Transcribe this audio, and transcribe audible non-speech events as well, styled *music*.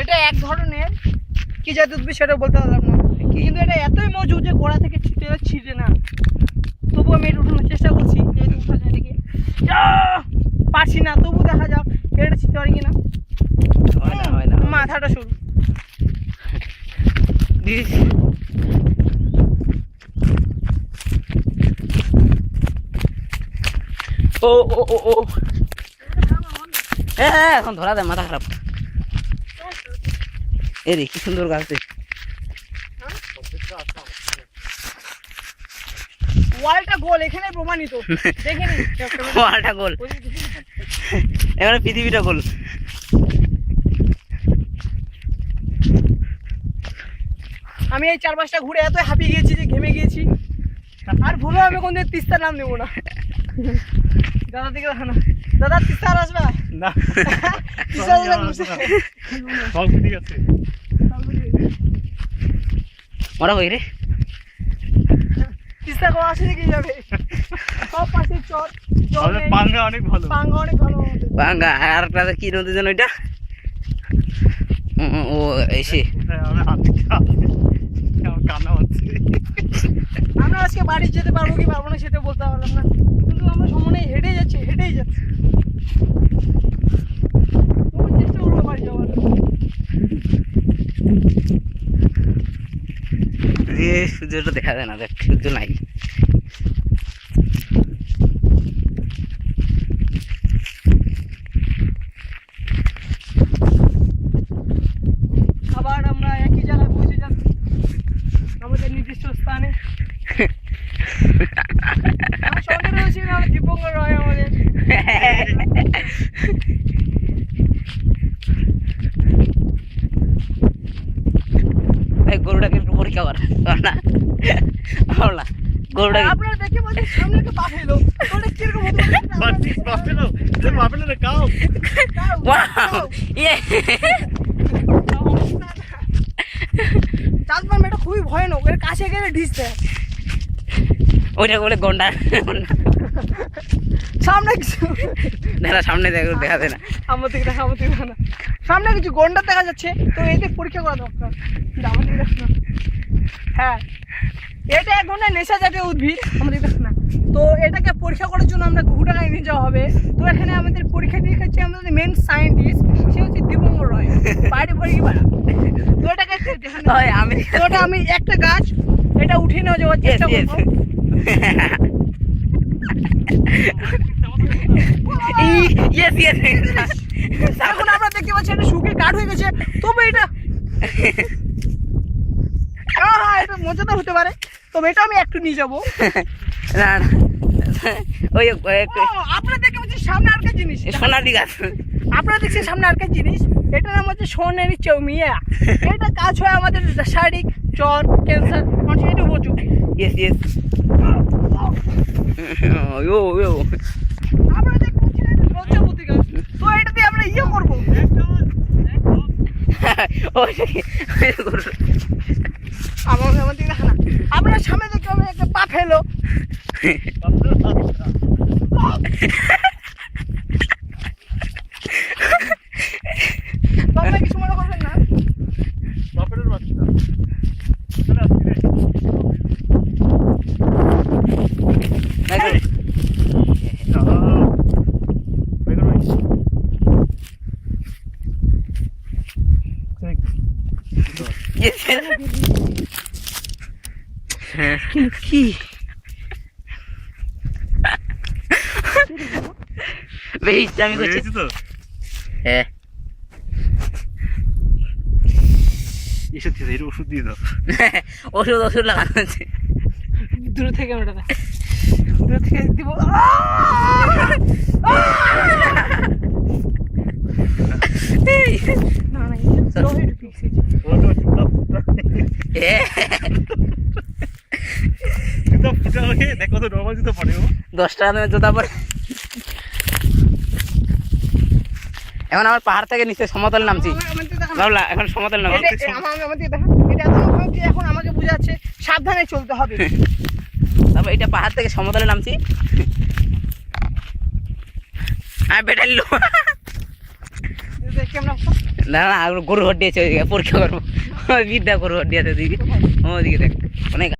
এটা এক ধরনের। কি জাতীয় উদ্ভিদ সেটা বলতে পারলাম না। কিন্তু এটা এতই মজুদ যে গোড়া থেকে ছিটে ছিটে না। তবু আমি এটা উঠানোর চেষ্টা করছি। যেহেতু উঠা যায় পারছি না। তবু দেখা যাক এটা ছিটতে পারি কিনা। না না মাথাটা শুরু দিদি ও ও ও ও। হ্যাঁ হ্যাঁ এখন ধরা দেয় মাথা খারাপ। এ রে কি সুন্দর গাছ রে। ওয়ালটা গোল এখানে প্রমাণিত। দেখে *laughs* ওয়ালটা গোল। এবারে পৃথিবীটা গোল। আমি এই চার পাঁচটা ঘুরে এত হাঁপিয়ে গিয়েছি যে ঘেমে গিয়েছি। আর ভুলো আমি কোনদিন তিস্তার নাম নেব না। দাদা দিকে দেখো না। দাদা তিস্তার আসবে? না। তিস্তার আসবে ঘুরছে। ঠিক আছে মরা হই রে? তিস্তা কোন আসলে কি যাবে সব পাশে চর আমাদের পাঙ্গা অনেক ভালো। পাঙ্গা অনেক ভালো। আর একটা কি নদী যেন এটা ও, এসে। হাত আমার কান্না হচ্ছে আমরা আজকে বাড়ি যেতে পারব কি পারব না সেটা বলতে পারলাম না। কিন্তু আমরা সমানে হেঁটেই যাচ্ছি হেঁটেই যাচ্ছি। চেষ্টা করব বাড়ি যাওয়ার। সূর্যটা দেখা যায় না দেখ সূর্য নাই আবার আমরা একই জায়গায় পৌঁছে যাচ্ছি আমাদের নির্দিষ্ট স্থানে আমার সঙ্গে রয়েছে আমার দীপঙ্কর রয় আমাদের গরুটাকে একটু পরীক্ষা কর কর না না গরুটাকে আপনারা দেখে বলছেন সামনে একটা পা ফেলো ওটা কীরকম হতে পারে? রে কাও! তাও, ইয়ে তাও অবস্থা না। চাঁদ পাম্প এটা খুবই ভয়ানক এর কাছে গেলে ঢিস দেয়। ওইটা বলে গন্ডা সামনে কিছু দেখা সামনে দেখ দেখা যায় না। আমার থেকে দেখা আমার দেখা না। সামনে কিছু গন্ডা দেখা যাচ্ছে। তো এতে পরীক্ষা করা দরকার। আমার দিকে না। হ্যাঁ। এটা এক ধরনের নেশা জাতীয় উদ্ভিদ আমাদের কাছে না। তো এটাকে পরীক্ষা করার জন্য আমরা ঘুটাকায় নিয়ে যাওয়া হবে। তো এখানে আমাদের পরীক্ষা নিরীক্ষা হচ্ছে আমাদের মেন সায়েন্টিস্ট সে হচ্ছে দীপঙ্কর রয়। বাইরে পড়ে কি পারা তো এটাকে আমি তো ওটা আমি একটা গাছ এটা উঠিয়ে নেওয়া যাওয়ার চেষ্টা. করব ইয়েস ইয়েস এখন আমরা দেখতে পাচ্ছি এটা শুকিয়ে কাঠ হয়ে গেছে। তবে এটা আহা, এটা মজাদার হতে পারে। তবে এটা আমি একটু নিয়ে যাব। না না। ওই আপনারা দেখতে পাচ্ছেন সামনে আর জিনিস। সোনালি গাছ। আপনারা দেখছেন সামনে আর জিনিস। এটা নাম হচ্ছে সোনারি চৌমিয়া। এটা কাজ হয় আমাদের শারীরিক জ্বর ক্যান্সার মানুষ এটা উপযোগী ইয়েস ইয়েস ও ও এটা লজ্জাবতী গাছ তো এটা দিয়ে আমরা ইয়ে করব। আমার আমার দেখা আপনার সামনে হবে একটা পা ফেলো *laughs* *laughs* তো আপনারা কিছু মনে করবেন না বাপের বাচ্চা চলে আসছি রে দাদা বেরো ভাই কি? বেশ আমি করছি। তো? হ্যাঁ। ওষুধ দিয়ে দাও। *laughs* ওষুধ ওষুধ লাগানো আছে দূর থেকে ওটা দূর থেকে দিব। না না লোহের ফিক্স ওটা জুতা ফুটা এ, জুতা ফুটা হয়ে দেখো তো নর্মাল জুতা পড়ে ও দশ টাকা দামের জুতা পরে। এখন আমার পাহাড় থেকে নিচে সমতল নামছি। বাবলা এখন সমতল নাম। এটা এখন আমাকে বোঝাচ্ছে সাবধানে চলতে হবে। *laughs* তারপর এটা পাহাড় থেকে সমতলে নামছি। আমি ব্যাটারি লো দেখি আমরা না না আর গরু হট দিয়েছে পরীক্ষা করব। বিদ্যা গরু হট দিয়েছে ওদিকে ওদিকে দেখ অনেক